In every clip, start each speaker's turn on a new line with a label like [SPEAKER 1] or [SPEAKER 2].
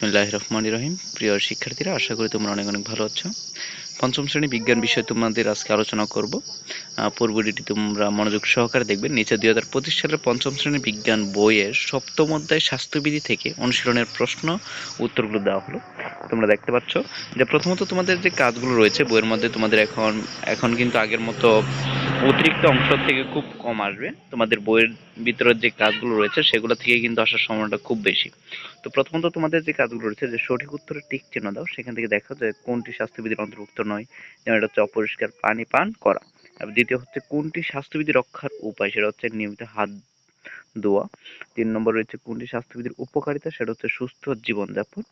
[SPEAKER 1] বিসমিল্লাহির রহমান রহিম। প্রিয় শিক্ষার্থীরা আশা করি তোমরা অনেক অনেক ভালো আছো। পঞ্চম শ্রেণি বিজ্ঞান বিষয়ে তোমাদের আজকে আলোচনা করব। পূর্বটি তোমরা মনোযোগ সহকারে দেখবে নিচে দুই হাজার পঁচিশ সালের পঞ্চম শ্রেণি বিজ্ঞান বইয়ের সপ্তম অধ্যায় স্বাস্থ্যবিধি থেকে অনুশীলনের প্রশ্ন উত্তরগুলো দেওয়া হলো। তোমরা দেখতে পাচ্ছ যে প্রথমত তোমাদের যে কাজগুলো রয়েছে, বইয়ের মধ্যে তোমাদের এখন এখন কিন্তু আগের মতো অতিরিক্ত অংশ থেকে খুব কম আসবে। তোমাদের বইয়ের ভিতরে যে কাজগুলো রয়েছে, সেগুলো থেকে কিন্তু আসার সময়টা খুব বেশি। তো প্রথমত তোমাদের যে কাজগুলো রয়েছে, যে সঠিক উত্তরে টিক চিহ্ন দাও, সেখান থেকে দেখো যে কোনটি স্বাস্থ্যবিধির অন্তর্ভুক্ত নয়, যেমন এটা হচ্ছে অপরিষ্কার পানি পান করা। আর দ্বিতীয় হচ্ছে কোনটি স্বাস্থ্যবিধি রক্ষার উপায়, সেটা হচ্ছে নিয়মিত হাত দোয়া তিন নম্বর রয়েছে কোনটি স্বাস্থ্যবিধির উপকারিতা, সেটা হচ্ছে সুস্থ জীবনযাপন।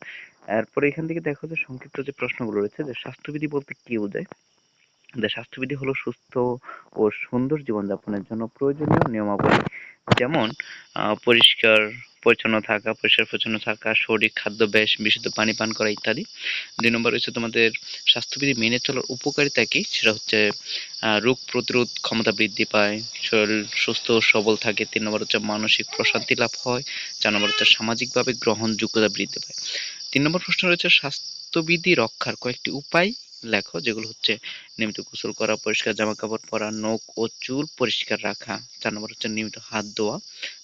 [SPEAKER 1] এরপরে এখান থেকে দেখো যে সংক্ষিপ্ত যে প্রশ্নগুলো রয়েছে, যে স্বাস্থ্যবিধি বলতে কি বোঝায়? যে স্বাস্থ্যবিধি হলো সুস্থ ও সুন্দর জীবনযাপনের জন্য প্রয়োজনীয় নিয়মাবলী, যেমন পরিষ্কার পরিচ্ছন্ন থাকা, পরিষ্কার পরিচ্ছন্ন থাকা সঠিক খাদ্যাভ্যাস বিশুদ্ধ পানি পান করা ইত্যাদি। দুই নম্বর হচ্ছে তোমাদের স্বাস্থ্যবিধি মেনে চলার উপকারিতা কি? সেটা হচ্ছে রোগ প্রতিরোধ ক্ষমতা বৃদ্ধি পায়, শরীর সুস্থ সবল থাকে। তিন নম্বর হচ্ছে মানসিক প্রশান্তি লাভ হয়। চার নম্বর হচ্ছে সামাজিকভাবে গ্রহণযোগ্যতা বৃদ্ধি পায়। তিন নম্বর প্রশ্ন রয়েছে, স্বাস্থ্যবিধি রক্ষার কয়েকটি উপায় লেখো, যেগুলো হচ্ছে নিয়মিত গোসল করা, পরিষ্কার জামা কাপড় পরা, নখ ও চুল পরিষ্কার রাখা। চার নম্বর হচ্ছে নিয়মিত হাত ধোয়া।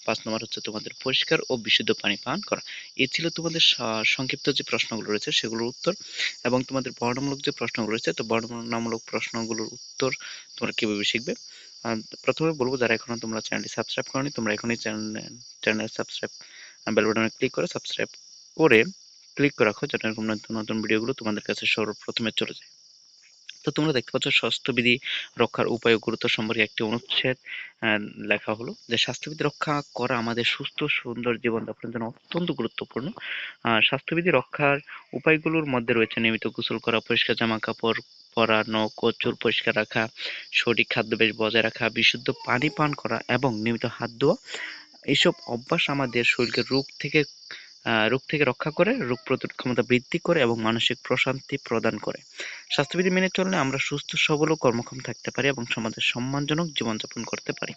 [SPEAKER 1] পাঁচ নম্বর হচ্ছে তোমাদের পরিষ্কার ও বিশুদ্ধ পানি পান করা। এ ছিল তোমাদের সংক্ষিপ্ত যে প্রশ্নগুলো রয়েছে, সেগুলোর উত্তর এবং তোমাদের বর্ণনামূলক যে প্রশ্নগুলো রয়েছে, তো বর্ণনামূলক প্রশ্নগুলোর উত্তর তোমরা কীভাবে শিখবে? প্রথমে বলব, যারা এখনও তোমরা চ্যানেলটি সাবস্ক্রাইব করনি, তোমরা এখনই চ্যানেল চ্যানেল সাবস্ক্রাইব বেল বাটনে ক্লিক করে সাবস্ক্রাইব করে ক্লিক করে রাখো যাতে এরকম নতুন নতুন ভিডিওগুলো তোমাদের কাছে সর্বপ্রথমে চলে যায়। তো তোমরা দেখতে পাচ্ছ স্বাস্থ্যবিধি রক্ষার উপায় গুরুত্ব সম্পর্কে একটি অনুচ্ছেদ লেখা হলো যে স্বাস্থ্যবিধি রক্ষা করা আমাদের সুস্থ, সুন্দর জীবনযাপনের জন্য অত্যন্ত গুরুত্বপূর্ণ। স্বাস্থ্যবিধি রক্ষার উপায়গুলোর মধ্যে রয়েছে নিয়মিত গোসল করা, পরিষ্কার জামা কাপড় পরা, নখ ও চুল পরিষ্কার রাখা, সঠিক খাদ্যাভ্যাস বজায় রাখা, বিশুদ্ধ পানি পান করা এবং নিয়মিত হাত ধোয়া। এইসব অভ্যাস আমাদের শরীরকে রোগ থেকে রোগ থেকে রক্ষা করে, রোগ প্রতিরোধ ক্ষমতা বৃদ্ধি করে এবং মানসিক প্রশান্তি প্রদান করে। স্বাস্থ্যবিধি মেনে চললে আমরা সুস্থ, সবল ও কর্মক্ষম থাকতে পারি এবং সমাজের সম্মানজনক জীবনযাপন করতে পারি।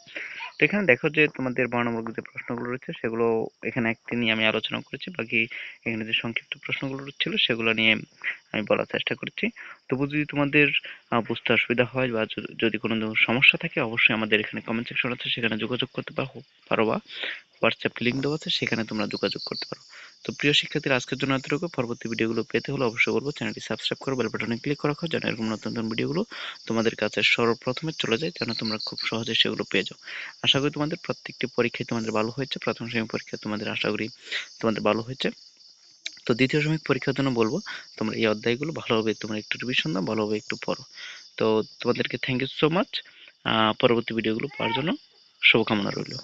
[SPEAKER 1] তো এখানে দেখো যে তোমাদের বর্ণমূলক যে প্রশ্নগুলো রয়েছে, সেগুলো এখানে একটি নিয়ে আমি আলোচনা করেছি। বাকি এখানে যে সংক্ষিপ্ত প্রশ্নগুলো ছিল, সেগুলো নিয়ে আমি বলার চেষ্টা করছি। তবু যদি তোমাদের বুঝতে অসুবিধা হয় বা যদি কোনো সমস্যা থাকে, অবশ্যই আমাদের এখানে কমেন্ট সেকশন আছে। সেখানে যোগাযোগ করতে পারো বা হোয়াটসঅ্যাপ লিঙ্ক দেওয়া আছে, সেখানে তোমরা যোগাযোগ করতে পারো। তো প্রিয় শিক্ষার্থীরা, আজকের জন্য এতটুকু। পরবর্তী ভিডিওগুলো পেতে হলে অবশ্যই বলব, চ্যানেলটি সাবস্ক্রাইব করো বেল বাটনে ক্লিক করে যেন এরকম নতুন নতুন ভিডিওগুলো তোমাদের কাছে সর্বপ্রথমে চলে যায়, যেন তোমরা খুব সহজে সেগুলো পেয়ে যাও। আশা করি তোমাদের প্রত্যেকটি পরীক্ষায় তোমাদের ভালো হয়েছে। প্রথম শ্রেণি পরীক্ষা তোমাদের আশা করি তোমাদের ভালো হয়েছে। তো দ্বিতীয় শ্রেণি পরীক্ষার জন্য বলব, তোমরা এই অধ্যায়গুলো ভালোভাবে তোমরা একটু রিভিশন দাও, ভালোভাবে একটু পড়ো। তো তোমাদেরকে থ্যাংক ইউ সো মাচ পরবর্তী ভিডিওগুলো পাওয়ার জন্য শুভকামনা রইল।